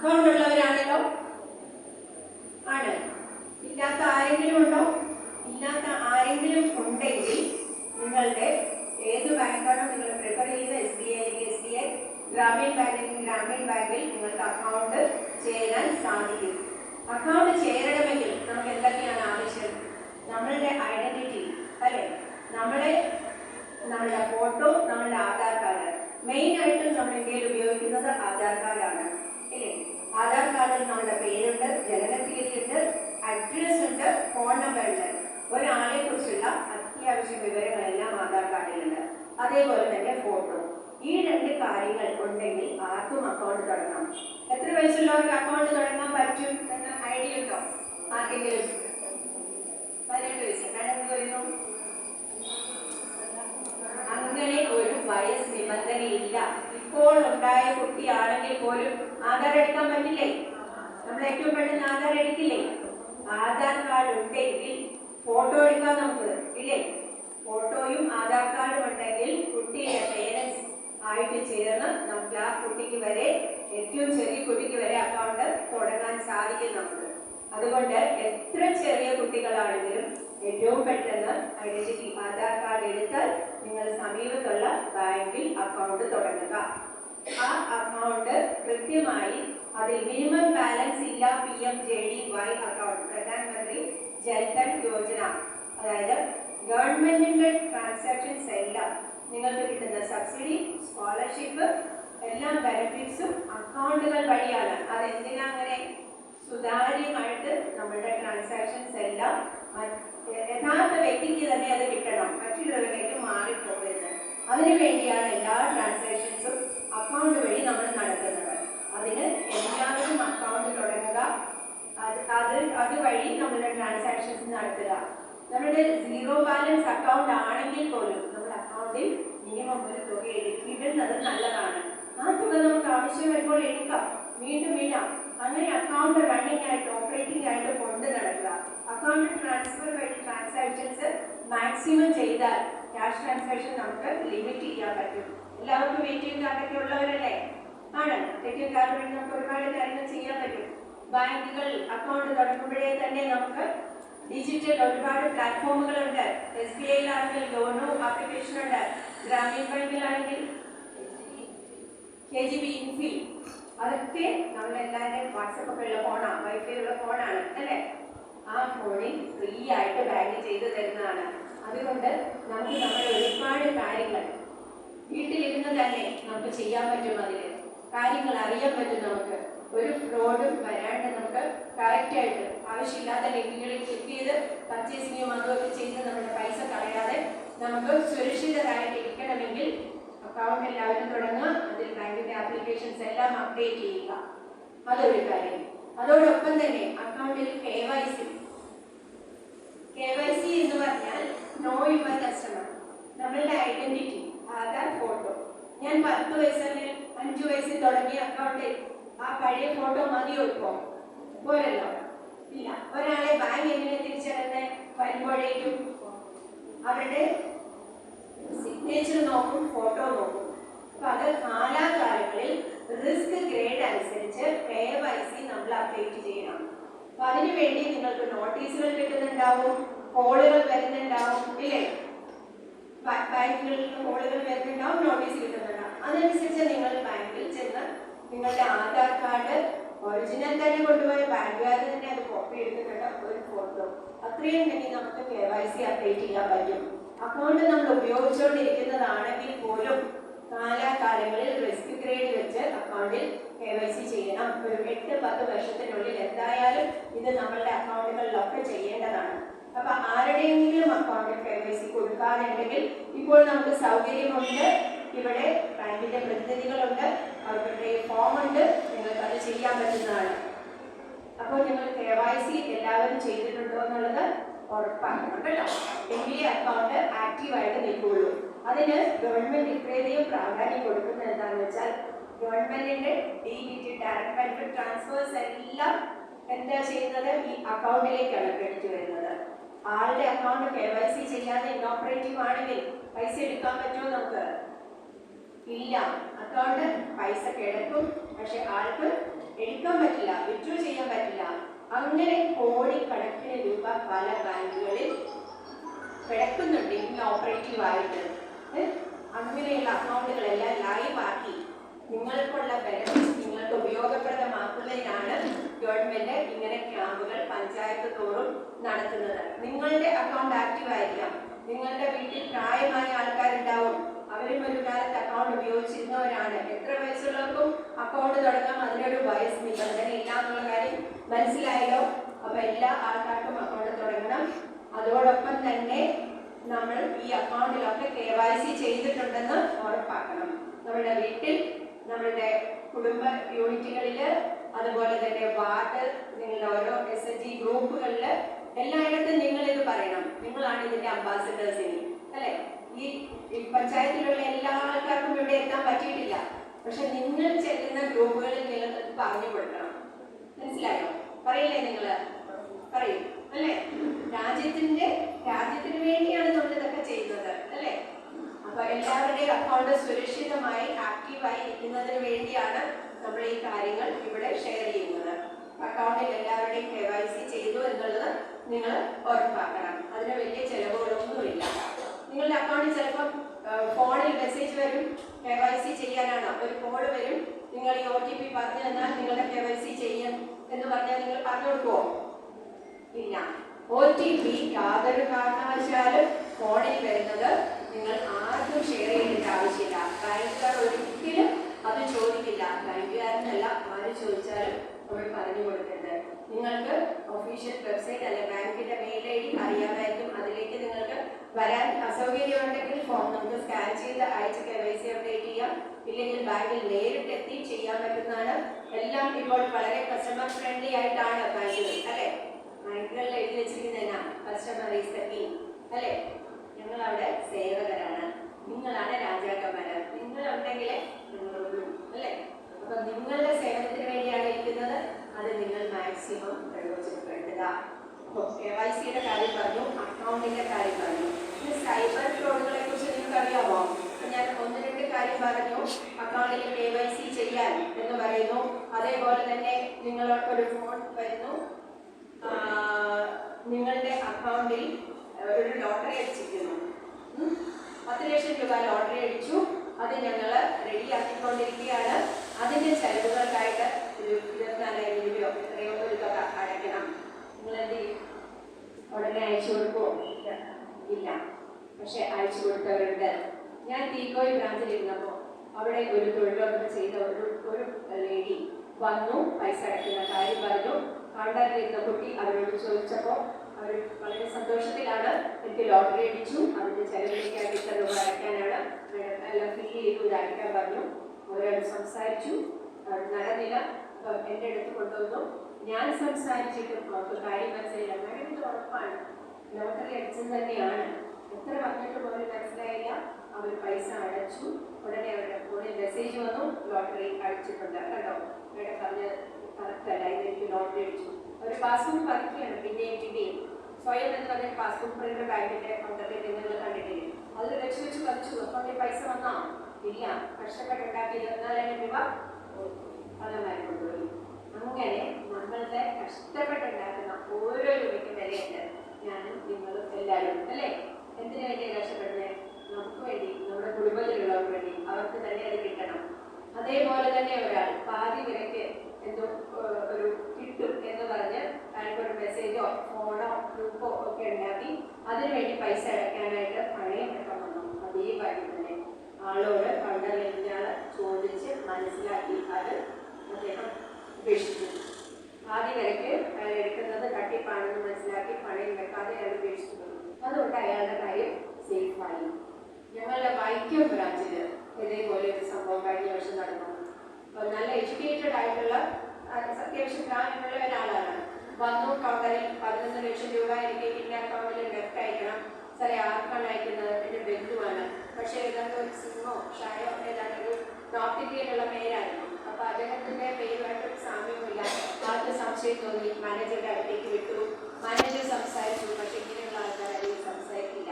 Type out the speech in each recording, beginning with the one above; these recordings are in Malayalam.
അക്കൗണ്ട് ഉള്ളവരാണല്ലോ ആണ്. ഇല്ലാത്ത ആരെങ്കിലും ഉണ്ടോ? ഇല്ലാത്ത ആരെങ്കിലും ഉണ്ടെങ്കിൽ നിങ്ങളുടെ ഏത് ബാങ്കാണോ നിങ്ങൾ പ്രിഫർ ചെയ്യുന്നത്? S B I S B I Grameen ബാങ്കിൽ ഗ്രാമീൺ ബാങ്കിൽ നിങ്ങൾക്ക് അക്കൗണ്ട് ചേരാൻ സാധിക്കും. അക്കൗണ്ട് ചേരണമെങ്കിൽ നമുക്ക് എന്തൊക്കെയാണ് ആവശ്യം? നമ്മളുടെ ഐഡന്റിറ്റി അല്ലെ? നമ്മുടെ നമ്മളുടെ ഫോട്ടോ നമ്മളുടെ ആധാർ കാർഡ് മെയിൻ ആയിട്ടും നമ്മൾ ഇന്ത്യയിൽ ഉപയോഗിക്കുന്നത് ആധാർ കാർഡാണ് ഇല്ലേ ആധാർ കാർഡിൽ നമ്മുടെ പേരുണ്ട് ജനനത്തീയതിയുണ്ട് അഡ്രസ് ഉണ്ട് ഫോൺ നമ്പർ ഉണ്ട്. ഒരാളെ കുറിച്ചുള്ള അത്യാവശ്യ വിവരങ്ങളെല്ലാം ആധാർ കാർഡിലുണ്ട്. അതേപോലെ തന്നെ ഫോട്ടോ ഈ രണ്ട് കാര്യങ്ങൾ ഉണ്ടെങ്കിൽ ആർക്കും അക്കൗണ്ട് തുടങ്ങാം. എത്ര വയസ്സുള്ളവർക്ക് അക്കൗണ്ട് തുടങ്ങാൻ പറ്റും? എന്ന ഐഡിയ ഉണ്ടോ? ആർക്കെങ്കിലും? പതിനെട്ട് വയസ്സ്. മാഡം വരുന്നു അങ്ങനെ ഒരു വയസ്സ് നിബന്ധനയില്ല. ഇപ്പോൾ ഉണ്ടായ കുട്ടിയാണെങ്കിൽ പോലും ആധാർ എടുക്കാൻ പറ്റില്ലേ? നമ്മൾ ഏറ്റവും പെട്ടെന്ന് ആധാർ എടുക്കില്ലേ? ആധാർ കാർഡ് ഉണ്ടെങ്കിൽ ഫോട്ടോ എടുക്കാം നമുക്ക് ഇല്ലേ? ഫോട്ടോയും ആധാർ കാർഡും ഉണ്ടെങ്കിൽ കുട്ടിയുടെ പേരൻസ് ആയിട്ട് ചേർന്ന് നമുക്ക് ആ കുട്ടിക്ക് വരെ ഏറ്റവും ചെറിയ കുട്ടിക്ക് വരെ അക്കൗണ്ട് തുടങ്ങാൻ സാധിക്കും നമുക്ക്. അതുകൊണ്ട് എത്ര ചെറിയ കുട്ടികളാണെങ്കിലും ഏറ്റവും പെട്ടെന്ന് ഐഡന്റിറ്റി ആധാർ കാർഡ് എടുത്താൽ നിങ്ങൾ സമീപത്തുള്ള ബാങ്കിൽ അക്കൗണ്ട് തുടങ്ങുക. ആ അക്കൗണ്ട് കൃത്യമായി അതിൽ മിനിമം ബാലൻസ് ഇല്ല P M J D Y account Pradhan Mantri Jan Dhan Yojana. അതായത് ഗവൺമെന്റിന്റെ ട്രാൻസാക്ഷൻസ് എല്ലാം നിങ്ങൾക്ക് കിട്ടുന്ന സബ്സിഡി സ്കോളർഷിപ്പ് എല്ലാം ബെനിഫിറ്റ്സും അക്കൗണ്ടുകൾ വഴിയാണ്. അതെന്തിനാ അങ്ങനെ സുതാര്യമായിട്ട് നമ്മുടെ ട്രാൻസാക്ഷൻസ് എല്ലാം യഥാർത്ഥ വ്യക്തിക്ക് തന്നെ അത് കിട്ടണം. മറ്റുള്ളവരിലേക്ക് മാറിപ്പോകരുത്. അതിനു വേണ്ടിയാണ് എല്ലാ ട്രാൻസാക്ഷൻസും അക്കൗണ്ട് വഴി നമ്മൾ നടത്തുന്നത്. അതിന് എല്ലാവരും അക്കൗണ്ട് തുടങ്ങുക. അത് അത് അതുവഴി നമ്മുടെ ട്രാൻസാക്ഷൻസ് നടത്തുക. നമ്മുടെ സീറോ ബാലൻസ് അക്കൗണ്ട് ആണെങ്കിൽ പോലും നമ്മുടെ അക്കൗണ്ടിൽ മിനിമം ഒരു തുക ഇടുന്നത് നല്ലതാണ്. ആ തുക നമുക്ക് ആവശ്യം വരുമ്പോൾ എടുക്കാം. വീണ്ടും ഇടാം അങ്ങനെ അക്കൗണ്ട് റണ്ണിംഗ് ആയിട്ട് ഓപ്പറേറ്റിംഗ് ആയിട്ട് കൊണ്ട് നടക്കുക. അക്കൗണ്ട് ട്രാൻസ്ഫർ വഴി ട്രാൻസാക്ഷൻസ് മാക്സിമം ചെയ്താൽ ക്യാഷ് ട്രാൻസാക്ഷൻ നമുക്ക് ലിമിറ്റ് ചെയ്യാൻ പറ്റും. എല്ലാവർക്കും എ ടി എം കാർഡൊക്കെ ഉള്ളവരല്ലേ? ആണ്. എ ടി എം കാർഡ് വഴി നമുക്ക് ഒരുപാട് കാര്യങ്ങൾ ചെയ്യാൻ പറ്റും. ബാങ്കുകൾ അക്കൗണ്ട് തുടങ്ങുമ്പോഴേ തന്നെ നമുക്ക് ഡിജിറ്റൽ ഒരുപാട് പ്ലാറ്റ്ഫോമുകളുണ്ട് എസ് ബി ഐയിലാണെങ്കിൽ ലോണോ ആപ്ലിക്കേഷൻ ഉണ്ട്. ഗ്രാമീൺ ബാങ്കിലാണെങ്കിൽ കെ ജി ബി ഇൻഫി അതൊക്കെ നമ്മളെല്ലാവരുടെയും വാട്സപ്പ് ഒക്കെ ഉള്ള ഫോണാണ് വൈഫൈ ഉള്ള ഫോണാണ് അല്ലേ? ആ ഫോണിൽ ഫ്രീ ആയിട്ട് ബാങ്ക് ചെയ്തു തരുന്നതാണ്. അതുകൊണ്ട് നമുക്ക് നമ്മൾ ഒരുപാട് കാര്യങ്ങൾ വീട്ടിലിരുന്ന് തന്നെ നമുക്ക് ചെയ്യാൻ പറ്റും അതിൽ കാര്യങ്ങൾ അറിയാൻ പറ്റും നമുക്ക്. ഒരു ഫ്രോഡും വരാണ്ട് നമുക്ക് കറക്റ്റായിട്ട് ആവശ്യമില്ലാത്ത ലിങ്കുകളിൽ ക്ലിക്ക് ചെയ്ത് പർച്ചേസിങ്ങും അതുമൊക്കെ ചെയ്ത് നമ്മുടെ പൈസ കളയാതെ നമുക്ക് സുരക്ഷിതരായിട്ട് ഇരിക്കണമെങ്കിൽ അക്കൗണ്ട് എല്ലാവരും തുടങ്ങുക. അതിൽ ബാങ്കിന്റെ ആപ്ലിക്കേഷൻസ് എല്ലാം അപ്ഡേറ്റ് ചെയ്യുക. അതൊരു കാര്യം. അതോടൊപ്പം തന്നെ അക്കൗണ്ടിൽ K Y C K Y C എന്ന് പറഞ്ഞാൽ നോ യുവർ കസ്റ്റമർ നമ്മളുടെ ഐഡന്റിറ്റി ഫോട്ടോ ഞാൻ പത്ത് വയസ്സിന് അഞ്ചു വയസ്സിൽ തുടങ്ങിയ അക്കൗണ്ടിൽ ആ പഴയ ഫോട്ടോ മതിയോ ഇപ്പോ. പോരല്ലോ. ഇല്ല ഒരാളെ ബാങ്ക് എങ്ങനെ തിരിച്ചറിഞ്ഞ് വരുമ്പോഴേക്കും അവരുടെ സിഗ്നേച്ചർ നോക്കും ഫോട്ടോ നോക്കും. അപ്പൊ അത് കാലാകാലങ്ങളിൽ റിസ്ക് ഗ്രേഡ് അനുസരിച്ച് കെ വൈ സി നമ്മൾ അപ്ഡേറ്റ് ചെയ്യണം. അപ്പൊ അതിനുവേണ്ടി നിങ്ങൾക്ക് നോട്ടീസുകൾ കിട്ടുന്നുണ്ടാവും കോളുകൾ വരുന്നുണ്ടാവും ഇല്ലേ? ബാങ്കുകളിൽ കോളുകൾ ഉണ്ടാവും നോട്ടീസ് കിട്ടുന്നുണ്ടാവും അതനുസരിച്ച് നിങ്ങൾ ബാങ്കിൽ ചെന്ന് നിങ്ങളുടെ ആധാർ കാർഡ് ഒറിജിനൽ തന്നെ കൊണ്ടുപോയ ബാങ്കുകാർ തന്നെ അത് കോപ്പി എടുത്തിട്ടുണ്ട് ഒരു ഫോട്ടോ അത്രയും ഉണ്ടെങ്കിൽ നമുക്ക് കെ വൈ സി അപ്ഡേറ്റ് ചെയ്യാൻ പറ്റും. അക്കൗണ്ട് നമ്മൾ ഉപയോഗിച്ചുകൊണ്ടിരിക്കുന്നതാണെങ്കിൽ പോലും കാലാകാലങ്ങളിൽ റിസ്ക് ഗ്രേഡ് വെച്ച് അക്കൗണ്ടിൽ കെ വൈ സി ചെയ്യണം. ഒരു എട്ട് പത്ത് വർഷത്തിനുള്ളിൽ എന്തായാലും ഇത് നമ്മളുടെ അക്കൗണ്ടുകളിലൊക്കെ ചെയ്യേണ്ടതാണ്. അപ്പൊ ആരുടെയെങ്കിലും അക്കൗണ്ടിൽ കെ വൈ സി കൊടുക്കാറുണ്ടെങ്കിൽ ഇപ്പോൾ നമുക്ക് സൗകര്യമുണ്ട്. ഇവിടെ ബാങ്കിന്റെ പ്രതിനിധികളുണ്ട്. അവരുടെ ഫോം ഉണ്ട്. നിങ്ങൾക്ക് അത് ചെയ്യാൻ പറ്റുന്നതാണ്. അപ്പോൾ നിങ്ങൾ കെ വൈ സി എല്ലാവരും ചെയ്തിട്ടുണ്ടോ എന്നുള്ളത് ഉറപ്പാക്കണം കേട്ടോ. എങ്കിലേ അക്കൗണ്ട് ആക്റ്റീവായിട്ട് നിൽക്കുകയുള്ളൂ അതിന് ഗവൺമെന്റ് ഇത്രയധികം പ്രാധാന്യം കൊടുക്കുന്നത് എന്താണെന്ന് വെച്ചാൽ ഗവൺമെന്റിന്റെ ഡി ഡയറക്ട് ബെനിഫിറ്റ് ട്രാൻസ്ഫേഴ്സ് എല്ലാം എന്താ ചെയ്യുന്നത്? ഈ അക്കൗണ്ടിലേക്കാണ് ക്രെഡിറ്റ് വരുന്നത്. ആളുടെ അക്കൗണ്ട് കെ വൈ സി ചെയ്യാതെ ഇന്നോപ്പറേറ്റീവ് ആണെങ്കിൽ പൈസ എടുക്കാൻ പറ്റുമോ നമുക്ക്? ഇല്ല. അക്കൗണ്ട് പൈസ കിടക്കും. പക്ഷെ ആൾക്ക് എടുക്കാൻ ചെയ്യാൻ പറ്റില്ല. അങ്ങനെ കോടിക്കണക്കിന് രൂപ പല ബാങ്കുകളിൽ കിടക്കുന്നുണ്ട് ഇന്ന് ഓപ്പറേറ്റീവ് ആയിട്ട് അങ്ങനെയുള്ള അക്കൗണ്ടുകളെല്ലാം ലൈവ് ആക്കി നിങ്ങൾക്കുള്ള ബെനിഫിറ്റ്സ് നിങ്ങൾക്ക് ഉപയോഗപ്രദമാക്കുന്നതിനാണ് ഗവൺമെന്റ് ഇങ്ങനെ ക്യാമ്പുകൾ പഞ്ചായത്ത് തോറും നടത്തുന്നത്. നിങ്ങളുടെ അക്കൗണ്ട് ആക്റ്റീവ് ആയിരിക്കാം. നിങ്ങളുടെ വീട്ടിൽ പ്രായമായ ആൾക്കാരുണ്ടാവും. അവരും ഒരു കാലത്ത് അക്കൗണ്ട് ഉപയോഗിച്ചിരുന്നവരാണ്. എത്ര വയസ്സുള്ളവർക്കും അക്കൗണ്ട് തുടങ്ങാം. അതിനൊരു വയസ്സ് നിബന്ധന ഇല്ല എന്നുള്ള കാര്യം മനസ്സിലായല്ലോ. അപ്പൊ എല്ലാ ആൾക്കാർക്കും അക്കൗണ്ട് തുടങ്ങണം. അതോടൊപ്പം തന്നെ നമ്മൾ ഈ അക്കൗണ്ടിലൊക്കെ കെ വൈ സി ചെയ്തിട്ടുണ്ടെന്ന് ഉറപ്പാക്കണം. നമ്മുടെ വീട്ടിൽ നമ്മളുടെ കുടുംബ യൂണിറ്റുകളിൽ അതുപോലെ തന്നെ വാർഡ് നിങ്ങളുടെ ഓരോ എസ് എച്ച് ജി ഗ്രൂപ്പുകളിൽ എല്ലായിടത്തും നിങ്ങൾ ഇത് പറയണം. നിങ്ങളാണ് ഇതിന്റെ അംബാസിഡേഴ്സ് ഇനി. അല്ലെ? ഈ പഞ്ചായത്തിലുള്ള എല്ലാ ആൾക്കാർക്കും ഇവിടെ എത്താൻ പറ്റിയിട്ടില്ല. പക്ഷെ നിങ്ങൾ ചെല്ലുന്ന ഗ്രൂപ്പുകളിൽ നിങ്ങൾ പറഞ്ഞു കൊടുക്കണം. മനസ്സിലായോ? പറയില്ലേ നിങ്ങൾ? പറയും. അല്ലേ? രാജ്യത്തിന്റെ രാജ്യത്തിന് വേണ്ടിയാണ് നമ്മൾ ഇതൊക്കെ ചെയ്യുന്നത്. അല്ലേ? അപ്പൊ എല്ലാവരുടെയും അക്കൗണ്ട് സുരക്ഷിതമായി ആക്റ്റീവായി ഇരിക്കുന്നതിന് വേണ്ടിയാണ് നമ്മൾ ഈ കാര്യങ്ങൾ ഇവിടെ ഷെയർ ചെയ്യുന്നത്. അക്കൗണ്ടിൽ എല്ലാവരുടെയും കെ വൈ സി ചെയ്തു എന്നുള്ളത് നിങ്ങൾ ഉറപ്പാക്കണം. അതിന് വലിയ ചെലവുകളൊന്നുമില്ല നിങ്ങളുടെ അക്കൗണ്ടിൽ ചിലപ്പോൾ ഫോണിൽ മെസ്സേജ് വരും കെ വൈ സി ചെയ്യാനാണ്. ഒരു കോഡ് വരും നിങ്ങൾ ഈ ഒ ടി പി പറഞ്ഞു തന്നാൽ നിങ്ങളുടെ കെ വൈ സി ചെയ്യും എന്ന് പറഞ്ഞാൽ നിങ്ങൾ പറഞ്ഞു കൊടുക്കുമോ ഇല്ല. ഒ ടി പി യാതൊരു കാരണവശാലും ഫോണിൽ വരുന്നത് നിങ്ങൾ ആർക്കും ഷെയർ ചെയ്യേണ്ട ആവശ്യമില്ല. ബാങ്കുകാർ ഒരിക്കലും അത് ചോദിക്കില്ല. ബാങ്കുകാരനല്ല ആര് ചോദിച്ചാലും നമ്മൾ പറഞ്ഞു കൊടുക്കരുത്. നിങ്ങൾക്ക് ഒഫീഷ്യൽ വെബ്സൈറ്റ് അല്ലെ ബാങ്കിന്റെ മെയിൽ ഐ ഡി അറിയാമായിരിക്കും. അതിലേക്ക് നിങ്ങൾക്ക് വരാൻ അസൗകര്യമുണ്ടെങ്കിൽ ഫോം നമുക്ക് സ്കാൻ ചെയ്ത് അയച്ച് കെ വൈ സി അപ്ഡേറ്റ് ചെയ്യാം. ഇല്ലെങ്കിൽ ബാങ്കിൽ നേരിട്ട് എത്തി ചെയ്യാൻ പറ്റുന്നതാണ്. എല്ലാം ഇപ്പോൾ വളരെ കസ്റ്റമർ ഫ്രണ്ട്ലി ആയിട്ടാണ് ബാങ്കുകൾ അല്ലെ? ബാങ്കുകളിൽ എഴുതി വെച്ചിരിക്കുന്നതിനാ കസ്റ്റമർ ഈസ് ദ കീ അല്ലെ? ഞങ്ങൾ അവിടെ സേവകരാണ്. നിങ്ങളാണ് രാജാക്കന്മാര്. നിങ്ങളുണ്ടെങ്കിലേ നിങ്ങളുള്ളൂ അല്ലേ? അപ്പൊ നിങ്ങളുടെ സേവനത്തിന് വേണ്ടിയാണ് ഇരിക്കുന്നത്. അത് നിങ്ങൾ മാക്സിമം പ്രയോജനപ്പെടുത്തുക. കെ വൈ സിയുടെ കാര്യം പറഞ്ഞു അക്കൗണ്ടിന്റെ കാര്യം പറഞ്ഞു. ഇത് സൈബർ ഫ്രോഡുകളെ കുറിച്ച് നിങ്ങൾക്ക് അറിയാമോ ഞാൻ ഒന്ന് രണ്ട് കാര്യം പറഞ്ഞു. അക്കൗണ്ടിൽ കെ വൈ സി ചെയ്യാൻ എന്ന് പറയുന്നു. അതേപോലെ തന്നെ നിങ്ങൾക്ക് ഒരു ഫോൺ വരുന്നു. നിങ്ങളുടെ അക്കൗണ്ടിൽ ഒരു ലോട്ടറി അടിച്ചിരിക്കുന്നു. പത്ത് ലക്ഷം രൂപ ലോട്ടറി അടിച്ചു. അത് ഞങ്ങൾ റെഡിയാക്കിക്കൊണ്ടിരിക്കുകയാണ്. അതിന്റെ ചെലവുകൾക്കായിട്ട് ഒരു ഇരുപത്തിനാലായിരം രൂപയോ എത്രയോ ഒരു തുക അടയ്ക്കണം. നിങ്ങളെന്ത് ചെയ്യും ഉടനെ അയച്ചു കൊടുക്കുമോ ഇല്ല. പക്ഷെ അയച്ചു കൊടുത്തവരുണ്ട്. ഞാൻ തീക്കോയി ബ്രാഞ്ചിൽ ഇരുന്നപ്പോൾ അവിടെ ഒരു തൊഴിലുറപ്പ് ചെയ്ത ഒരു ഒരു ലേഡി വന്നു പൈസ അടയ്ക്കുന്ന കാര്യം പറഞ്ഞു. കണ്ടറിയിരുന്ന കുട്ടി അവരോട് ചോദിച്ചപ്പോൾ വളരെ സന്തോഷത്തിലാണ് എനിക്ക് ലോട്ടറി അടിച്ചു. അതിന്റെ ചെലവിലേക്കായിട്ട് രൂപ അടയ്ക്കാനാണ് എല്ലാം ഫില്ല് ചെയ്തു ഇത് അടയ്ക്കാൻ പറഞ്ഞു. അവരോട് സംസാരിച്ചു. അത് നടന്നില്ല എന്റെ അടുത്ത് കൊണ്ടുവന്നു. ഞാൻ സംസാരിച്ചിട്ടും അവർക്ക് കാര്യം മനസ്സിലായില്ല. മാഡം ഇത് ഉറപ്പാണ്. ലോട്ടറി അടിച്ചത് തന്നെയാണ്. എത്ര പറഞ്ഞിട്ട് പോലും മനസ്സിലായില്ല. അവർ പൈസ അടച്ചു. ഉടനെ അവരുടെ ഫോണിൽ മെസ്സേജ് വന്നു. ലോട്ടറി അടിച്ചിട്ടുണ്ട്. കേട്ടോ ഇവിടെ പറഞ്ഞ കറക്റ്റ് അല്ല. ഇതെനിക്ക് ലോട്ടറി അടിച്ചു. അവർ പാസ്വേഡ് പതിക്കുകയാണ് പിന്നെയും പിന്നെയും. സ്വയം എന്ന് പറഞ്ഞ പാസ്ബുക്ക് പ്രിന്റർ ബാങ്കിന്റെ കൗണ്ടറിൽ നിങ്ങൾ കണ്ടിട്ടില്ലേ? അതിൽ വെച്ച് വെച്ച് പതിച്ചു അപ്പം പൈസ വന്നാ ഇല്ല കഷ്ടപ്പെട്ടുണ്ടാക്കി ഇരുപത്തിനാലായിരം രൂപ കള്ളന്മാരെ കൊണ്ടുപോയി അങ്ങനെ നമ്മളുടെ കഷ്ടപ്പെട്ടുണ്ടാക്കുന്ന ഓരോ രൂപയ്ക്കും വിലയുണ്ട്. ഞാനും നിങ്ങളും എല്ലാവരും അല്ലേ? എന്തിനു വേണ്ടിയാണ് കഷ്ടപ്പെടുന്നത് നമുക്ക് വേണ്ടി നമ്മുടെ കുടുംബത്തിലുള്ളവർക്ക് വേണ്ടി അവർക്ക് തന്നെ അത് കിട്ടണം. അതേപോലെ തന്നെ ഒരാൾ പാതി വിലയ്ക്ക് എന്തോ ഒരു കിട്ടും എന്ന് പറഞ്ഞ് അയാൾക്കൊരു മെസ്സേജോ ഫോണോ ഗ്രൂപ്പോ ഒക്കെ ഉണ്ടാക്കി. അതിനുവേണ്ടി പൈസ അടയ്ക്കാനായിട്ട് എടുക്കാൻ വന്നു. അതേ വഴി തന്നെ. ആളോട് കണ്ടറിഞ്ഞാൾ ചോദിച്ച് മനസ്സിലാക്കി അത് അദ്ദേഹം ഉപേക്ഷിച്ചു. ആദ്യ വരയ്ക്ക് അയാൾ എടുക്കുന്നത് തട്ടിപ്പാണെന്ന് മനസ്സിലാക്കി പണയം വെക്കാതെ അയാൾ ഉപേക്ഷിച്ചു. അതുകൊണ്ട് അയാളുടെ കാര്യം സേഫായി ഞങ്ങളുടെ വൈക്കം ബ്രാഞ്ചിൽ ഇതേപോലെ ഒരു സംഭവം കഴിഞ്ഞ വർഷം നടന്നു. നല്ല എഡ്യൂക്കേറ്റഡ് ആയിട്ടുള്ള അത്യാവശ്യം പ്രായമുള്ള ഒരാളാണ്. വന്നു കൗണ്ടറിൽ പതിനൊന്ന് ലക്ഷം രൂപ എനിക്ക് ഇന്ന അക്കൗണ്ടിൽ ലെഫ്റ്റ് അയക്കണം. സാറേ ആർക്കാണ് അയക്കുന്നത്? എന്റെ ബന്ധുവാണ്. പക്ഷേ ഏതാണ്ട് ഒരു സിമ്മോ ഷായോ ഏതാണ്ട് ഒരു നോർത്ത് ഇന്ത്യയിലുള്ള പേരായിരുന്നു. അപ്പൊ അദ്ദേഹത്തിന്റെ പേരുമായിട്ട് സാമ്യമില്ല ആൾക്ക് സംശയം തോന്നി. മാനേജറുടെ അടുത്തേക്ക് വിട്ടു. മാനേജർ സംസാരിച്ചു. പക്ഷെ ഇങ്ങനെയുള്ള ആൾക്കാർ സംസാരിക്കില്ല.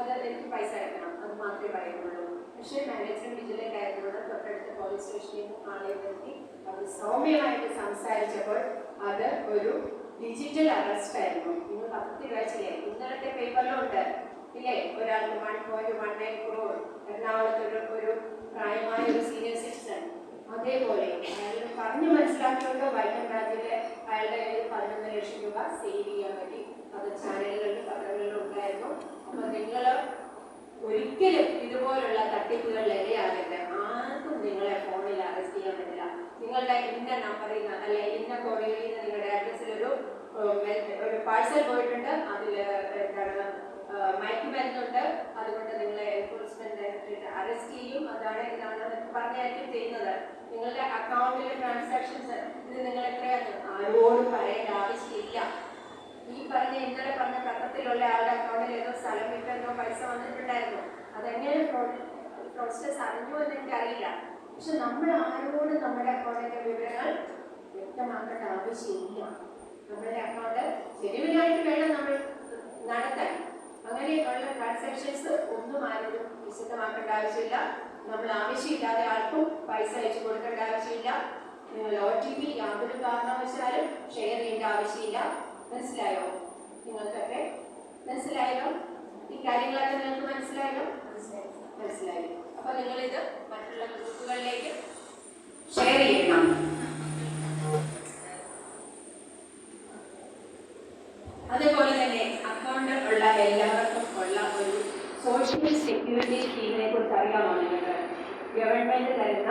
അത് എനിക്ക് പൈസ അയക്കണം അത് മാത്രമേ പറയുന്നുള്ളൂ. പക്ഷേ മാനേജർ വിജിലന്റ് ആയതുകൊണ്ട് തൊട്ടടുത്ത പോലീസ് സ്റ്റേഷനിൽ നിന്ന് ആളെ നിർത്തി അവർ സൗമ്യമായിട്ട് സംസാരിച്ചപ്പോൾ അത് ഒരു ഡിജിറ്റൽ അറസ്റ്റ് ആയിരുന്നു. ഇന്ന് വായിച്ചില്ലേ ഇന്നലത്തെ പേപ്പറിലും ഉണ്ട്. ഇല്ലേ? ഒരാൾക്ക് one point one nine crore എറണാകുളത്ത് ഒരു പ്രായമായ ഒരു സീനിയർ സിറ്റിസൺ അതേപോലെ അയാൾ പറഞ്ഞു മനസ്സിലാക്കിയോണ്ട് വൈക്കം രാജ്യത്തെ അയാളുടെ കയ്യിൽ പതിനൊന്ന് ലക്ഷം രൂപ സേവ് ചെയ്യാൻ പറ്റി. അത് ചാനലുകളിലും പത്രങ്ങളിലും ഉണ്ടായിരുന്നു. അപ്പൊ നിങ്ങൾ ഒരിക്കലും ഇതുപോലുള്ള തട്ടിപ്പുകളിൽ ഇരയാകരുത് ആർക്കും നിങ്ങളെ ഫോണിൽ അറസ്റ്റ് ചെയ്യാൻ പറ്റില്ല. നിങ്ങളുടെ ഇന്ന നമ്പറിൽ നിന്ന് അല്ലെ ഇന്ന കൊറിയറിൽ നിന്ന് നിങ്ങളുടെ അഡ്രസ്സിൽ ഒരു ഒരു പാഴ്സൽ പോയിട്ടുണ്ട്. അതിൽ എന്താണ് മയക്കുമരുന്നുണ്ട് അതുകൊണ്ട് നിങ്ങളെ എൻഫോഴ്സ്മെന്റ് അറസ്റ്റ് ചെയ്യും. അതാണ് ഇതാണ് പറഞ്ഞായിരിക്കും ചെയ്യുന്നത്. നിങ്ങളുടെ അക്കൗണ്ടിലെ ട്രാൻസാക്ഷൻസ് ഇത് നിങ്ങൾ എത്രയാണ് ആരോടും പറയേണ്ട ആവശ്യമില്ല. ഈ പറഞ്ഞ ഇന്നലെ പറഞ്ഞ പത്രത്തിലുള്ള ആളുടെ അക്കൗണ്ടിൽ ഏതോ സ്ഥലം വിട്ടെന്നോ പൈസ വന്നിട്ടുണ്ടായിരുന്നു. അതെങ്ങനെ പ്രോസസ് അറിഞ്ഞു എന്ന് എനിക്കറിയില്ല. പക്ഷെ നമ്മൾ ആരോടും നമ്മുടെ അക്കൗണ്ടിന്റെ വിവരങ്ങൾ വ്യക്തമാക്കേണ്ട ആവശ്യമില്ല. നമ്മുടെ അക്കൗണ്ട് ജെനുവിനായിട്ട് വേണം നമ്മൾ നടത്താൻ. അങ്ങനെയുള്ള ട്രാൻസാക്ഷൻസ് ഒന്നും ആരോടും വിശദമാക്കേണ്ട ആവശ്യമില്ല. നമ്മൾ ആവശ്യമില്ലാതെ ആർക്കും പൈസ അയച്ചു കൊടുക്കേണ്ട ആവശ്യമില്ല. ഒ ടി പി യാതൊരു കാരണവശാലും ഷെയർ ചെയ്യേണ്ട ആവശ്യമില്ല. മനസ്സിലായോ? നിങ്ങൾക്കൊക്കെ മനസ്സിലായോ ഈ കാര്യങ്ങളൊക്കെ നിങ്ങൾക്ക് മനസ്സിലായോ മനസ്സിലായി. അപ്പൊ നിങ്ങൾ ഇത് മറ്റുള്ള ഗ്രൂപ്പുകളിലേക്ക് ഷെയർ ചെയ്യണം. അതുപോലെ തന്നെ അക്കൗണ്ട് ഉള്ള എല്ലാവർക്കും ഉള്ള ഒരു സോഷ്യൽ സെക്യൂരിറ്റി സ്കീമിനെ കുറിച്ച് അറിയാമോ നിങ്ങൾക്ക്? ഗവൺമെന്റ് തരുന്ന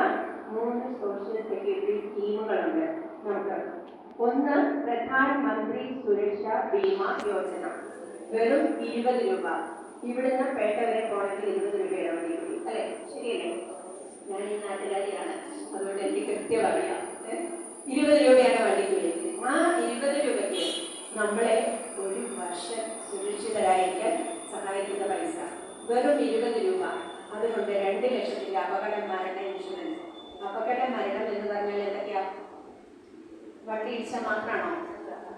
മൂന്ന് സോഷ്യൽ സെക്യൂരിറ്റി സ്കീമുകളുണ്ട് നമുക്ക് ഒന്ന് പ്രധാൻ മന്ത്രി സുരക്ഷ ബീമ യോജന. വെറും ഇരുപത് രൂപ. ഇവിടുന്ന് പേട്ടവരെ പോണെങ്കിൽ ഇരുപത് രൂപയാണ് വണ്ടി അല്ലെ? ശരിയല്ലേ? ഞാൻ ഈ നാട്ടുകാരിയാണ്. അതുകൊണ്ട് എനിക്ക് കൃത്യം അറിയാം? ഇരുപത് രൂപയാണ് വണ്ടിക്കൂലി ആ ഇരുപത് രൂപയ്ക്ക് നമ്മളെ ഒരു വർഷം സുരക്ഷിതരായിരിക്കാൻ സഹായിക്കുന്ന പൈസ. വെറും ഇരുപത് രൂപ. അതുകൊണ്ട് രണ്ട് ലക്ഷത്തിന്റെ അപകട മരണ ഇൻഷുറൻസ്. അപകട മരണം എന്ന് പറഞ്ഞാൽ എന്തൊക്കെയാ? വണ്ടി ഇടിച്ചാൽ മാത്രമാണോ?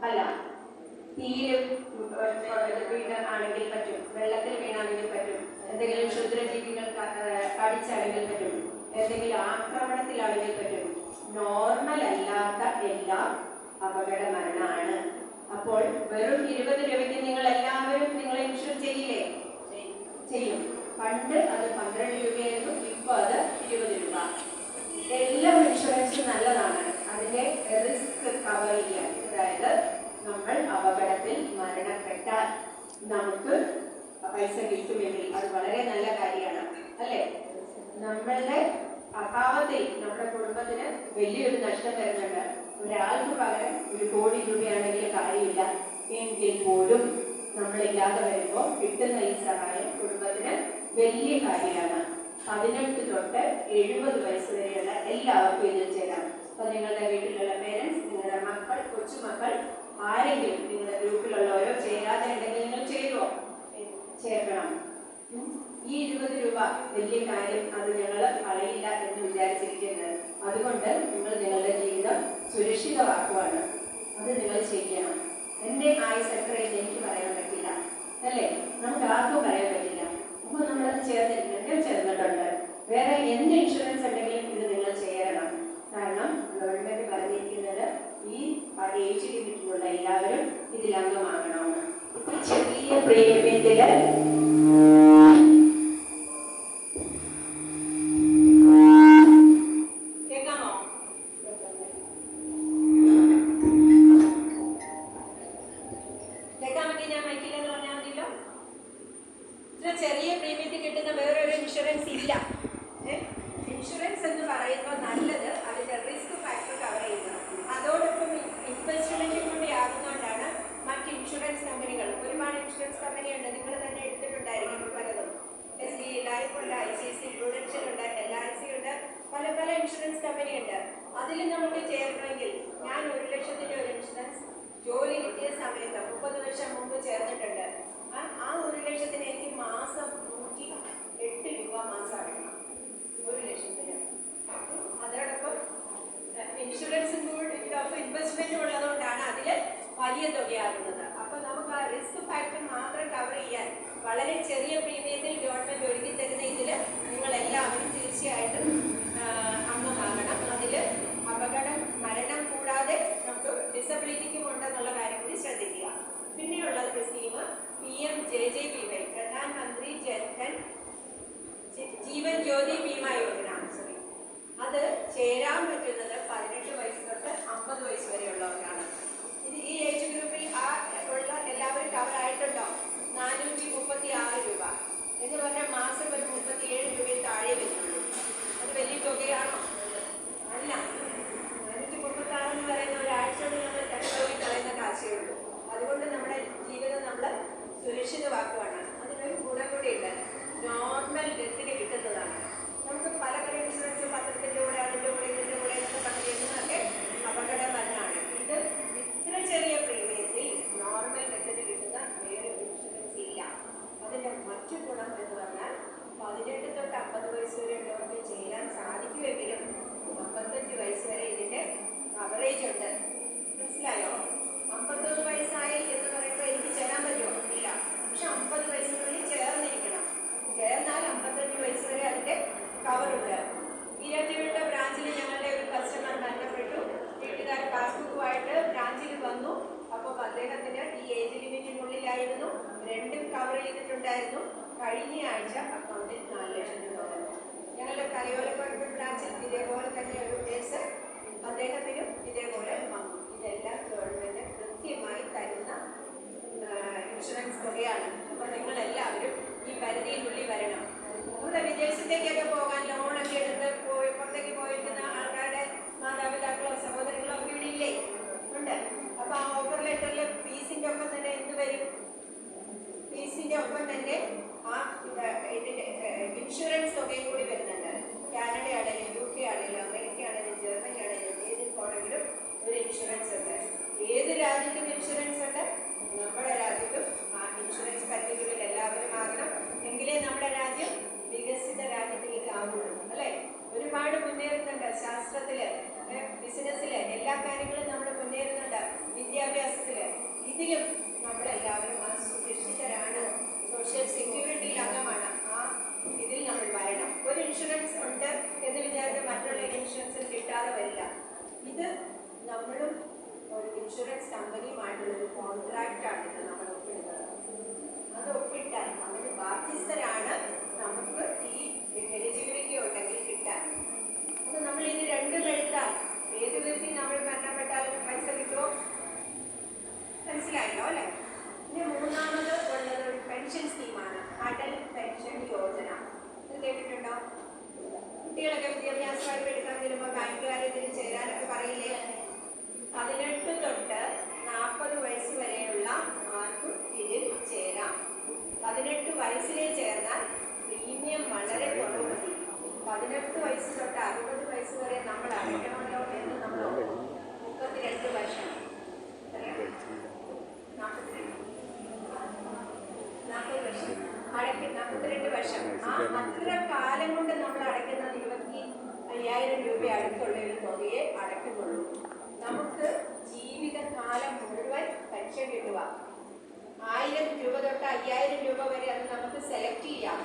അല്ല. വീണ് ആണെങ്കിൽ പറ്റും. വെള്ളത്തിൽ വീണാണെങ്കിൽ പറ്റും. എന്തെങ്കിലും ക്ഷുദ്രജീവികൾ കടിച്ചാണെങ്കിൽ പറ്റും. എന്തെങ്കിലും ആക്രമണത്തിലാണെങ്കിൽ പറ്റും. നോർമൽ അല്ലാത്ത എല്ലാ അപകട മരണമാണ് അപ്പോൾ വെറും ഇരുപത് രൂപയ്ക്ക് നിങ്ങൾ എല്ലാവരും നിങ്ങളെ ഇൻഷുർ ചെയ്യില്ലേ? ചെയ്യും. പണ്ട് അത് പന്ത്രണ്ട് രൂപയായിരുന്നു ഇപ്പോൾ അത് ഇരുപത് രൂപ എല്ലാ ഇൻഷുറൻസും നല്ലതാണ് അതിന്റെ റിസ്ക് കവർ ചെയ്യാൻ അതായത് നമ്മൾ അപകടത്തിൽ മരണപ്പെട്ടാൽ നമുക്ക് പൈസ കിട്ടുമെങ്കിൽ അത് വളരെ നല്ല കാര്യമാണ് അല്ലെ? നമ്മളുടെ അഭാവത്തിൽ നമ്മുടെ കുടുംബത്തിന് വലിയൊരു നഷ്ടം വരുന്നുണ്ട്. ഒരാൾക്ക് പകരം ഒരു കോടി രൂപയാണെങ്കിൽ കാര്യമില്ല. എങ്കിൽ പോലും നമ്മളില്ലാതെ വരുമ്പോൾ കിട്ടുന്ന ഈ സഹായം കുടുംബത്തിന് വലിയ കാര്യമാണ്. പതിനെട്ട് തൊട്ട് എഴുപത് വയസ്സ് വരെയുള്ള എല്ലാവർക്കും ഇതിൽ ചേരാം. അപ്പൊ നിങ്ങളുടെ വീട്ടിലുള്ള പേരൻസ് നിങ്ങളുടെ മക്കൾ കൊച്ചുമക്കൾ ആരെങ്കിലും നിങ്ങളുടെ ഗ്രൂപ്പിലുള്ളവരോ ചേരാതെ ഉണ്ടെങ്കിൽ നിങ്ങൾ ചേരുവോ ചേർക്കണം. ഈ ഇരുപത് രൂപ വലിയ കാര്യം അത് ഞങ്ങൾ കളയില്ല എന്ന് വിചാരിച്ചിരിക്കുന്നത് അതുകൊണ്ട് നിങ്ങൾ നിങ്ങളുടെ ജീവിതം സുരക്ഷിതമാക്കുവാണ്. അത് നിങ്ങൾ ചെയ്യണം. എന്റെ ആയുസ് എത്രയെന്ന് എനിക്ക് പറയാൻ പറ്റില്ല. അല്ലേ? നമുക്ക് ആർക്കും പറയാൻ പറ്റില്ല. അപ്പൊ നമ്മളത് ചേർന്നിട്ടുണ്ട് ഞാൻ ചേർന്നിട്ടുണ്ട്. വേറെ എന്ത് ഇൻഷുറൻസ് ഉണ്ടെങ്കിലും ഇത് നിങ്ങൾ ചേരണം. കാരണം ഗവൺമെന്റ് പറഞ്ഞിരിക്കുന്നത് ഈ ഏജ് ലിമിറ്റിലുള്ള എല്ലാവരും ഇതിൽ അംഗമാകണമെന്ന് ചെറിയ പ്രീമിയത്തിൽ ഉണ്ട് അതിൽ നമുക്ക് ചേരണമെങ്കിൽ ഞാൻ ഒരു ലക്ഷത്തിന്റെ ഒരു ഇൻഷുറൻസ് ജോലി കിട്ടിയ സമയത്ത് മുപ്പത് വർഷം മുമ്പ് ചേർന്നിട്ടുണ്ട് ആ ഒരു ലക്ഷത്തിന് എനിക്ക് മാസം നൂറ്റി എട്ട് രൂപ മാസം അടയ്ക്കണം. ഒരു ലക്ഷത്തിന്. അതോടൊപ്പം ഇൻഷുറൻസും കൂടി ഇൻവെസ്റ്റ്മെന്റ് ഉള്ളതുകൊണ്ടാണ് അതിൽ വലിയ തുകയാകുന്നത്. അപ്പൊ നമുക്ക് ആ റിസ്ക് ഫാക്ടർ മാത്രം കവർ ചെയ്യാൻ വളരെ ചെറിയ പ്രീമിയത്തിൽ ഗവൺമെന്റ് ഒരുക്കി തരുന്ന ഇതിൽ നിങ്ങൾ എല്ലാവരും തീർച്ചയായിട്ടും ഡിസബിലിറ്റിക്കും ഉണ്ടെന്നുള്ള കാര്യം കൂടി ശ്രദ്ധിക്കുക പിന്നെയുള്ള ഒരു scheme P M J J B Y Pradhan Mantri Jan Dhan Jeevan Jyoti Bima Yojana. Sorry അത് ചേരാൻ പറ്റുന്നത് പതിനെട്ട് വയസ്സ് തൊട്ട് അമ്പത് വയസ്സ് വരെയുള്ളവരാണ് ഇത് ഈ ഏജ് ഗ്രൂപ്പിൽ ആ ഉള്ള എല്ലാവരും കവർ ആയിട്ടുണ്ടോ? നാനൂറ്റി മുപ്പത്തി ആറ് രൂപ. എന്ന് പറഞ്ഞാൽ മാസം ഒരു മുപ്പത്തി ഏഴ് രൂപയിൽ താഴെ വരുന്നുള്ളൂ. അത് വലിയ തുകയാണോ? അല്ല. നാനൂറ്റി മുപ്പത്തി ആറ് എന്ന് പറയുന്നത് ആവശ്യമുള്ളൂ അതുകൊണ്ട് നമ്മുടെ ജീവിതം നമ്മൾ സുരക്ഷിതമാക്കുവാണ് അതിനൊരു ഗുണം കൂടിയുണ്ട്. നോർമൽ ഗതിന് കിട്ടുന്നതാണ്. നമുക്ക് പല പല ഇൻഷുറൻസ് പത്രത്തിന്റെ കൂടെ അതിന്റെ കൂടെ ഇതിന്റെ കൂടെ പത്രത്തിനൊക്കെ അപകടം തന്നെയാണ് ഇത് ഇത്ര ചെറിയ പ്രീമിയത്തിൽ നോർമൽ ഗതിന് കിട്ടുന്ന വേറെ ഇൻഷുറൻസ് ഇല്ല. അതിന്റെ മറ്റു ഗുണം എന്ന് പറഞ്ഞാൽ പതിനെട്ട് തൊട്ട് അമ്പത് വയസ്സ് വരെ ഉള്ളവർക്ക് ചെയ്യാൻ സാധിക്കുമെങ്കിലും അമ്പത്തഞ്ച് വയസ്സ് വരെ ഇതിന്റെ കവറേജ് ഉണ്ട്. മനസ്സിലായോ? comfortable ഇൻഷുറൻസ് ഒക്കെ കൂടി വരുന്നുണ്ട്. കാനഡ ആണെങ്കിലും യു കെ ആണെങ്കിലും അമേരിക്ക ആണെങ്കിലും ജർമ്മനി ആണെങ്കിലും ഏതിൽ പോണെങ്കിലും ഒരു ഇൻഷുറൻസ് ഉണ്ട്. ഏത് രാജ്യത്തും ഇൻഷുറൻസ് ഉണ്ട്. നമ്മുടെ രാജ്യത്തും ആ ഇൻഷുറൻസ് പരിധികളിൽ എല്ലാവരും ആകണം. എങ്കിലേ നമ്മുടെ രാജ്യം വികസിത രാജ്യത്തിലേക്ക് ആകുള്ളൂ അല്ലേ? ഒരുപാട് മുന്നേറുന്നുണ്ട് ശാസ്ത്രത്തിൽ ബിസിനസ്സിൽ എല്ലാ കാര്യങ്ങളും നമ്മൾ മുന്നേറുന്നുണ്ട് വിദ്യാഭ്യാസത്തിൽ. ഇതിലും നമ്മളെല്ലാവരും ആ സുരക്ഷിതരാണ്. സോഷ്യൽ സെക്യൂരിറ്റിയിൽ അംഗമാണ് ആ ഇതിൽ നമ്മൾ വരണം ഒരു ഇൻഷുറൻസ് ഉണ്ട് എന്ന് വിചാരിച്ച് മറ്റുള്ള ഇൻഷുറൻസ് കിട്ടാതെ വരില്ല. ഇത് നമ്മളും ഒരു ഇൻഷുറൻസ് കമ്പനിയുമായിട്ടുള്ള ഒരു കോൺട്രാക്റ്റ് ആണ് ഇത് നമ്മൾ ഒപ്പിടുന്നത്. അത് ഒപ്പിട്ടാൽ നമ്മൾ ബാധ്യസ്ഥരാണ് നമുക്ക് ഈ എലിജിബിലിറ്റി ഉണ്ടെങ്കിൽ കിട്ടാൻ. അപ്പൊ നമ്മൾ ഇനി രണ്ടും എടുത്താൽ ഏത് വിധത്തിൽ നമ്മൾ മരണപ്പെട്ടാൽ പൈസ കിട്ടുമോ മനസ്സിലായല്ലോ അല്ലേ? പിന്നെ മൂന്നാമത് ഉള്ളത് ഒരു പെൻഷൻ സ്കീമാണ്. അടൽ പെൻഷൻ യോജന. ഇത് കേട്ടിട്ടുണ്ടോ? കുട്ടികളൊക്കെ വിദ്യാഭ്യാസ വായ്പ എടുക്കാൻ വരുമ്പോൾ ബാങ്കുകാരെ ഇതിന് ചേരാനൊക്കെ പറയില്ലേ? പതിനെട്ട് തൊട്ട് നാൽപ്പത് വയസ്സ് വരെയുള്ള ആർക്കും ഇതിൽ ചേരാം. പതിനെട്ട് വയസ്സിലേ ചേർന്നാൽ പ്രീമിയം വളരെ കുറവ്. പതിനെട്ട് വയസ്സ് തൊട്ട് അറുപത് വയസ്സ് വരെ നമ്മൾ അടയ്ക്കണമല്ലോ എന്ന് നമ്മൾ. മുപ്പത്തിരണ്ട് വർഷം. നാൽപ്പത് വർഷം. അടയ്ക്കും നാൽപ്പത്തിരണ്ട് വർഷം. ആ അത്ര കാലം കൊണ്ട് നമ്മൾ അടയ്ക്കുന്നത് ഇരുപത്തി അയ്യായിരം രൂപ അടുത്തുള്ള ഒരു തുകയെ അടയ്ക്കുന്നുള്ളൂ. നമുക്ക് ജീവിതകാലം മുഴുവൻ പെൻഷൻ കിട്ടുക ആയിരം രൂപ തൊട്ട് അയ്യായിരം രൂപ വരെ അത് നമുക്ക് സെലക്ട് ചെയ്യാം.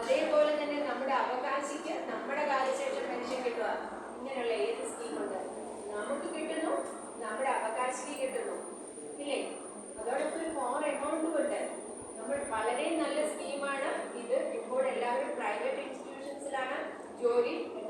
അതേപോലെ തന്നെ നമ്മുടെ അവകാശിക്ക് നമ്മുടെ കാലശേഷം പെൻഷൻ കിട്ടുക. ഇങ്ങനെയുള്ള ഏത് സ്കീമുണ്ട് നമുക്ക് കിട്ടുന്നു നമ്മുടെ അവകാശിക്ക് കിട്ടുന്നു. ഇല്ലേ? അതോടൊപ്പം ഫോർ എമൗണ്ടും ഉണ്ട്. നമ്മൾ വളരെ നല്ല സ്കീമാണ് ഇത് ഇപ്പോൾ എല്ലാവരും പ്രൈവറ്റ് ഇൻസ്റ്റിറ്റ്യൂഷൻസിലാണ് ജോലി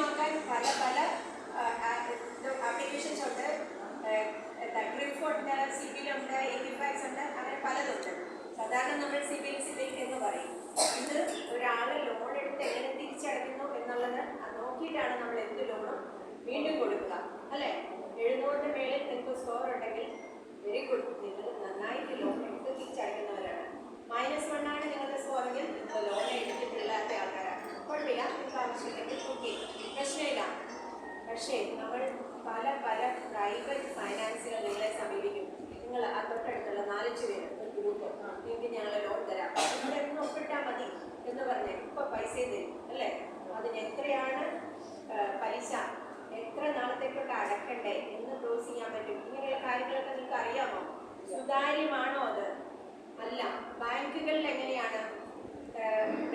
നോക്കാൻ പല പല ആപ്ലിക്കേഷൻസ് ഉണ്ട്. എന്താ ട്രിപ്പ് ഉണ്ട് സിബിലുണ്ട് എക്കിഫാക്സ് ഉണ്ട് അങ്ങനെ പലതുണ്ട് സാധാരണ നമ്മൾ സിബിൽ സിബിൽ എന്ന് പറയും. ഇത് ഒരാൾ ലോൺ എടുത്ത് എങ്ങനെ തിരിച്ചടയ്ക്കുന്നു എന്നുള്ളത് നോക്കിയിട്ടാണ് നമ്മൾ എന്ത് ലോണും വീണ്ടും കൊടുക്കുക. അല്ലേ? എഴുന്നൂറിന് മേളിൽ നിങ്ങൾക്ക് സ്കോർ ഉണ്ടെങ്കിൽ വെരി ഗുഡ് നിങ്ങൾ നന്നായിട്ട് ലോൺ എടുത്ത് തിരിച്ചടയ്ക്കുന്നവരാണ്. മൈനസ് വണ്ണാണ് നിങ്ങളുടെ സ്കോറെങ്കിൽ ലോൺ എടുത്തിട്ടില്ലാത്ത ആൾക്കാർ കുഴപ്പമില്ല. നമുക്ക് ആവശ്യമുണ്ടെങ്കിൽ ഓക്കെ. പ്രശ്നമില്ല പക്ഷേ നമ്മൾ പല പല പ്രൈവറ്റ് ഫൈനാൻസുകൾ നിങ്ങളെ സമീപിക്കും. നിങ്ങൾ ആ തൊട്ടടുത്തുള്ള നാലഞ്ച് പേര് ഒരു ഗ്രൂപ്പ് നിങ്ങൾക്ക് ഞങ്ങൾ ലോൺ തരാം. ഇവിടെ ഒപ്പിട്ടാൽ മതി എന്ന് പറഞ്ഞ് ഇപ്പം പൈസ തരും അല്ലേ? അതിന് എത്രയാണ് പലിശ? എത്ര നാളത്തേക്കൊണ്ട് അടക്കണ്ടേ എന്ന് ക്ലോസ് ചെയ്യാൻ പറ്റും. ഇങ്ങനെയുള്ള കാര്യങ്ങളൊക്കെ നിങ്ങൾക്ക് അറിയാമോ സുതാര്യമാണോ അത്? അല്ല. ബാങ്കുകളിൽ എങ്ങനെയാണ്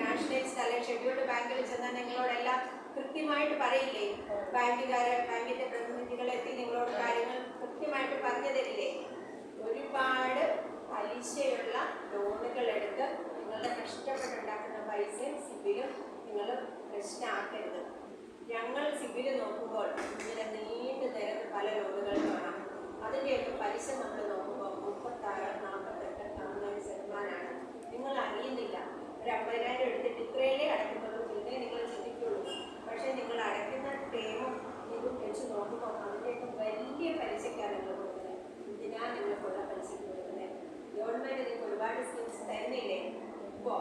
നാഷണലൈസ്ഡ് അല്ലെ ഷെഡ്യൂൾഡ് ബാങ്കിൽ ചെന്നാൽ നിങ്ങളോടെല്ലാം കൃത്യമായിട്ട് പറയില്ലേ? ബാങ്കുകാര് ബാങ്കിന്റെ പ്രതിനിധികൾ എത്തി നിങ്ങളോട് കാര്യങ്ങൾ കൃത്യമായിട്ട് പറഞ്ഞു തരില്ലേ? ഒരുപാട് പലിശയുള്ള ലോണുകൾ എടുത്ത് നിങ്ങളുടെ കഷ്ടപ്പെട്ടുണ്ടാക്കുന്ന പൈസയും സിബിലും നിങ്ങൾ പ്രശ്നമാക്കരുത് ഞങ്ങൾ സിബിൽ നോക്കുമ്പോൾ ഇങ്ങനെ നീണ്ടു നിരന്ന് പല ലോണുകൾ കാണാം. അതിന്റെയൊക്കെ പലിശ നമ്മൾ നോക്കുമ്പോൾ മുപ്പത്താറ് നാൽപ്പത്തെട്ട് നാൽപ്പത് ശതമാനമാണ് നിങ്ങൾ അറിയുന്നില്ല. ഒരു അമ്പതിനായിരം എടുത്തിട്ട് ഇത്രയല്ലേ അടയ്ക്കുന്നുള്ളൂ പിന്നെ നിങ്ങൾ ചിന്തിക്കുള്ളൂ. പക്ഷേ നിങ്ങൾ അടയ്ക്കുന്ന ടേമും ഇതും വെച്ച് നോക്കുമ്പോൾ അതിന്റെയൊക്കെ വലിയ പലിശക്കാണ് നിങ്ങൾ കൊടുക്കുന്നത്. ഇതിനാ നിങ്ങൾക്കുള്ള പലിശക്ക് കൊടുക്കുന്നത്? ഗവൺമെന്റ് നിങ്ങൾക്ക് ഒരുപാട് സ്കീംസ് തരുന്നില്ലേ? ഇപ്പോൾ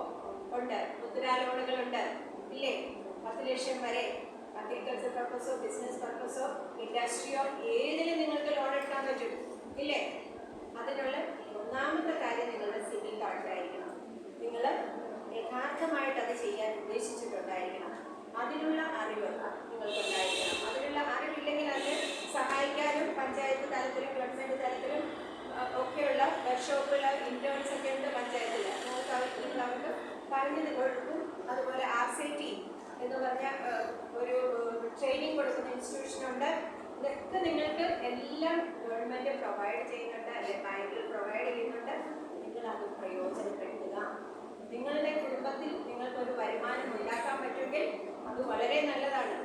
ഉണ്ട്. മുദ്രാ ലോണുകളുണ്ട്. ഇല്ലേ? പത്ത് ലക്ഷം വരെ അഗ്രികൾച്ചർ പർപ്പസോ ബിസിനസ് പർപ്പസോ ഇൻഡസ്ട്രിയോ ഏതിലും നിങ്ങൾക്ക് ലോൺ എടുക്കാൻ പറ്റും. ഇല്ലേ? അതിനുള്ള ഒന്നാമത്തെ കാര്യം നിങ്ങളുടെ സിവിൽ കാർഡിലായിരിക്കണം നിങ്ങൾ യഥാർത്ഥമായിട്ട് അത് ചെയ്യാൻ ഉദ്ദേശിച്ചിട്ടുണ്ടായിരിക്കണം. അതിനുള്ള അറിവ് നിങ്ങൾക്കുണ്ടായിരിക്കണം. അതിനുള്ള അറിവില്ലെങ്കിൽ അത് സഹായിക്കാനും പഞ്ചായത്ത് തലത്തിലും ഗവൺമെന്റ് തലത്തിലും ഒക്കെയുള്ള വർക്ക്ഷോപ്പുകൾ ഇന്റേൺസ് ഒക്കെ ഉണ്ട് പഞ്ചായത്തിൽ നമുക്ക് അവർക്ക് അവർക്ക് പറഞ്ഞു കൊടുക്കും. അതുപോലെ ആർ സി ടി എന്ന് പറഞ്ഞ ഒരു ട്രെയിനിങ് കൊടുക്കുന്ന ഇൻസ്റ്റിറ്റ്യൂഷനുണ്ട് ഇതൊക്കെ നിങ്ങൾക്ക് എല്ലാം ഗവൺമെന്റ് പ്രൊവൈഡ് ചെയ്യുന്നുണ്ട്. അല്ലെങ്കിൽ ബാങ്കിൽ പ്രൊവൈഡ് ചെയ്യുന്നുണ്ട്. നിങ്ങൾ അത് പ്രയോജനപ്പെടുത്തുക. നിങ്ങളുടെ കുടുംബത്തിൽ നിങ്ങൾക്കൊരു വരുമാനം ഉണ്ടാക്കാൻ പറ്റുമെങ്കിൽ അത് വളരെ നല്ലതാണ്.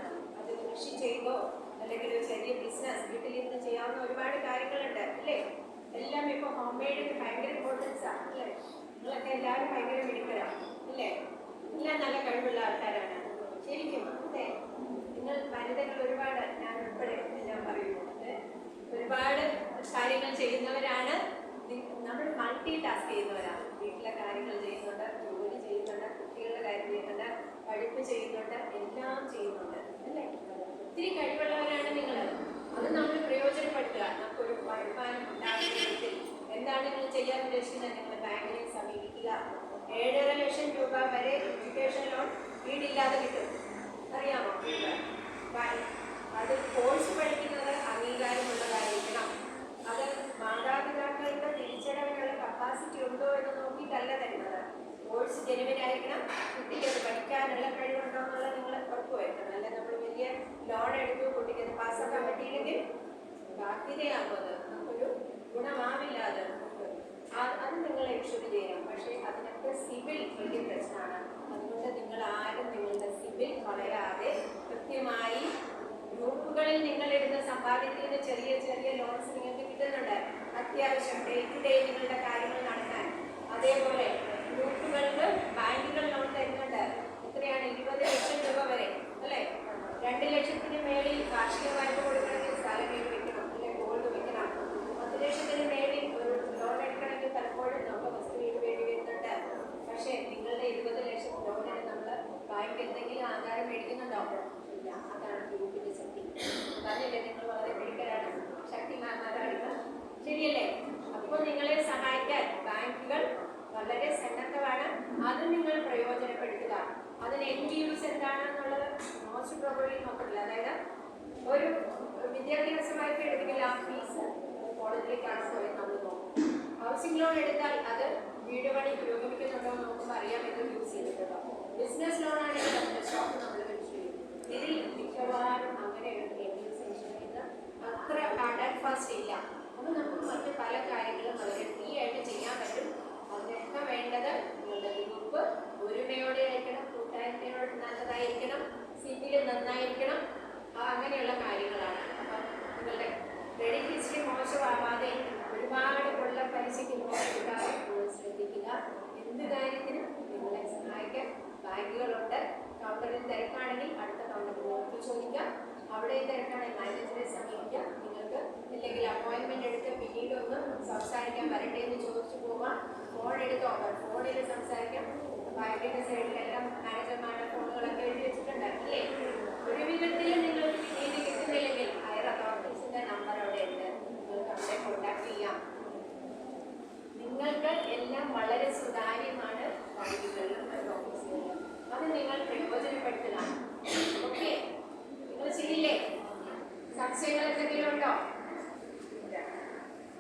അത് കൃഷി ചെയ്തോ അല്ലെങ്കിൽ ഒരു ചെറിയ ബിസിനസ് വീട്ടിലിരുന്ന് ചെയ്യാവുന്ന ഒരുപാട് കാര്യങ്ങളുണ്ട് അല്ലേ? എല്ലാം ഇപ്പോൾ ഹോം മെയ്ഡ് ഭയങ്കര ആണ് അല്ലേ? നിങ്ങളൊക്കെ എല്ലാവരും ഭയങ്കര മിടുക്കരാണ് അല്ലേ? എല്ലാം നല്ല കഴിവുള്ള ആൾക്കാരാണ്. ശരിക്കും അല്ലേ നിങ്ങൾ വനിതകൾ ഒരുപാട് ഞാൻ ഉൾപ്പെടെ ഞാൻ പറയുന്നു ഒരുപാട് കാര്യങ്ങൾ ചെയ്യുന്നവരാണ്. നമ്മൾ മൾട്ടി ടാസ്ക് ചെയ്യുന്നവരാണ് വീട്ടിലെ കാര്യങ്ങൾ ചെയ്യുന്നുണ്ട്. കാര്യം ചെയ്യുന്നുണ്ട് പഠിപ്പ് ചെയ്യുന്നുണ്ട് എല്ലാം ചെയ്യുന്നുണ്ട് അല്ലേ? ഒത്തിരി കഴിവുള്ളവരാണ് നിങ്ങൾ അത് നമ്മൾ പ്രയോജനപ്പെടുത്തുക. നമുക്കൊരു വരുമാനം ഉണ്ടാകുന്ന വിധത്തിൽ എന്താണ് നിങ്ങൾ ചെയ്യാൻ ഉദ്ദേശിക്കുന്നത്? നിങ്ങൾ ബാങ്കിനെ സമീപിക്കുക. ഏഴര ലക്ഷം രൂപ വരെ എഡ്യൂക്കേഷൻ ലോൺ വീടില്ലാതെ കിട്ടും. അറിയാമോ? അത് കോഴ്സ് പഠിക്കുന്നത് അംഗീകാരമുള്ള അത് മാതാപിതാക്കൾക്ക് തിരിച്ചടവിനുള്ള കപ്പാസിറ്റി ഉണ്ടോ എന്ന് നോക്കിയിട്ടല്ല തരുന്നത് കോഴ്സ് ജനുവനായിരിക്കണം കുട്ടിക്ക് അത് പഠിക്കാനുള്ള കഴിവുണ്ടോ എന്നുള്ളത് നിങ്ങൾ ഉറപ്പുവരുത്തണം അല്ല നമ്മൾ വലിയ ലോൺ എടുത്തു കുട്ടിക്ക് അത് പാസ്സാക്കാൻ പറ്റിയില്ലെങ്കിൽ ബാധ്യതയാകും അത്. നമുക്കൊരു ഗുണമാവില്ല അത് അത് നിങ്ങൾ എക്സ്ക്യൂട്ട് ചെയ്യണം പക്ഷേ അതിനൊക്കെ സിവിൽ വലിയ പ്രശ്നമാണ്. അതുകൊണ്ട് നിങ്ങൾ ആരും നിങ്ങളുടെ സിവിൽ വളരാതെ കൃത്യമായി ഗ്രൂപ്പുകളിൽ നിങ്ങൾ ഇടുന്ന സമ്പാദ്യത്തിന് ചെറിയ ചെറിയ ലോൺസ് നിങ്ങൾക്ക് കിട്ടുന്നുണ്ട്. അത്യാവശ്യം ഡേ ടു ഡേ നിങ്ങളുടെ കാര്യങ്ങൾ നടത്താൻ അതേപോലെ ഗ്രൂപ്പുകൾക്ക് ബാങ്കുകൾ ലോൺ തരുന്നുണ്ട്. എത്രയാണ് ഇരുപത് ലക്ഷം രൂപ വരെ. അല്ലേ? രണ്ട് ലക്ഷത്തിന് മേളിൽ കാർഷിക വായ്പ കൊടുക്കണമെങ്കിൽ സ്ഥലം വീട് വെക്കണം അല്ലെ ഗോൾഡ് വെക്കണം പത്ത് ലക്ഷത്തിന് മേളിൽ ഒരു ലോൺ എടുക്കണമെങ്കിൽ പലപ്പോഴും നമുക്ക് വസ്തു വീട് വേണ്ടി വരുന്നുണ്ട്. പക്ഷേ നിങ്ങളുടെ ഇരുപത് ലക്ഷം ലോണിന് നമ്മൾ ബാങ്ക് എന്തെങ്കിലും ആധാരം മേടിക്കുന്നുണ്ടോ? ഇല്ല. അതാണ് ഗ്രൂപ്പിന്റെ ശക്തി. പറഞ്ഞില്ലേ നിങ്ങൾ വളരെ മിടുക്കരാണ്. ശക്തിമാന്മാരാണ് നിങ്ങൾ. ശരിയല്ലേ? അപ്പോൾ നിങ്ങളെ സഹായിക്കാൻ ബാങ്കുകൾ വളരെ സന്നദ്ധമാണ്. അത് നിങ്ങൾ പ്രയോജനപ്പെടുത്തുക. അതിന് എൻ ടി യൂസ് എന്താണെന്നുള്ളത് മോസ്റ്റ് പ്രോബ്ലി നോക്കില്ല അതായത് ഒരു വിദ്യാഭ്യാസമായിട്ട് എടുത്തെങ്കിൽ ആ ഫീസ് കോളേജിലേക്കാണ് പോയി നമ്മൾ നോക്കും ഹൗസിംഗ് ലോൺ എടുത്താൽ അത് വീട് പണി പുരോഗമിക്കുന്നുണ്ടോ എന്ന് നോക്കുമ്പോൾ അറിയാം ഇത് യൂസ് ചെയ്തിട്ടുണ്ടോ. ബിസിനസ് ലോൺ ആണെങ്കിൽ അതിന്റെ ഷോപ്പ് നമ്മൾ ഇതിൽ മിക്കവാറും അങ്ങനെ അത്ര ഹാർഡ് ആൻഡ് ഫാസ്റ്റ് ഇല്ല. അപ്പം നമുക്ക് മറ്റ് പല കാര്യങ്ങളും വളരെ ഫ്രീ ആയിട്ട് ചെയ്യാൻ പറ്റും. അതിനൊക്കെ വേണ്ടത് നിങ്ങളുടെ ഗ്രൂപ്പ് ഒരുമയോടെ ആയിരിക്കണം കൂട്ടായ്മയോട് നല്ലതായിരിക്കണം സിവിൽ നന്നായിരിക്കണം. അങ്ങനെയുള്ള കാര്യങ്ങളാണ്. അപ്പം നിങ്ങളുടെ ക്രെഡിറ്റ് ഹിസ്റ്ററി മോശമാവാതെ ഒരുപാട് കൊള്ള പലിശയ്ക്ക് നിങ്ങൾ ശ്രദ്ധിക്കുക. എന്ത് കാര്യത്തിനും നിങ്ങളെ സഹായിക്കാൻ ബാങ്കുകളുണ്ട്. കൗണ്ടറിൽ തിരക്കാണെങ്കിൽ അടുത്ത കൗണ്ടറിൽ നിങ്ങൾക്ക് ചോദിക്കാം. അവിടെ തിരക്കാണെങ്കിൽ മാനേജറെ സമീപിക്കാം. നിങ്ങൾക്ക് ഇല്ലെങ്കിൽ അപ്പോയിൻമെന്റ് എടുത്ത് പിന്നീട് ഒന്ന് സംസാരിക്കാൻ വരട്ടെ എന്ന് ചോദിച്ചു പോവാം. ഫോൺ എടുത്തോ ഫോണിൽ സംസാരിക്കാം. ഭാര്യയുടെ മാനേജർമാരുടെ ഫോണുകളൊക്കെ ഒരു നിങ്ങൾക്ക് നിങ്ങൾക്ക് ചെയ്യാം. നിങ്ങൾക്ക് എല്ലാം വളരെ അത് നിങ്ങൾ സംശയങ്ങൾ എന്തെങ്കിലും ഉണ്ടോ?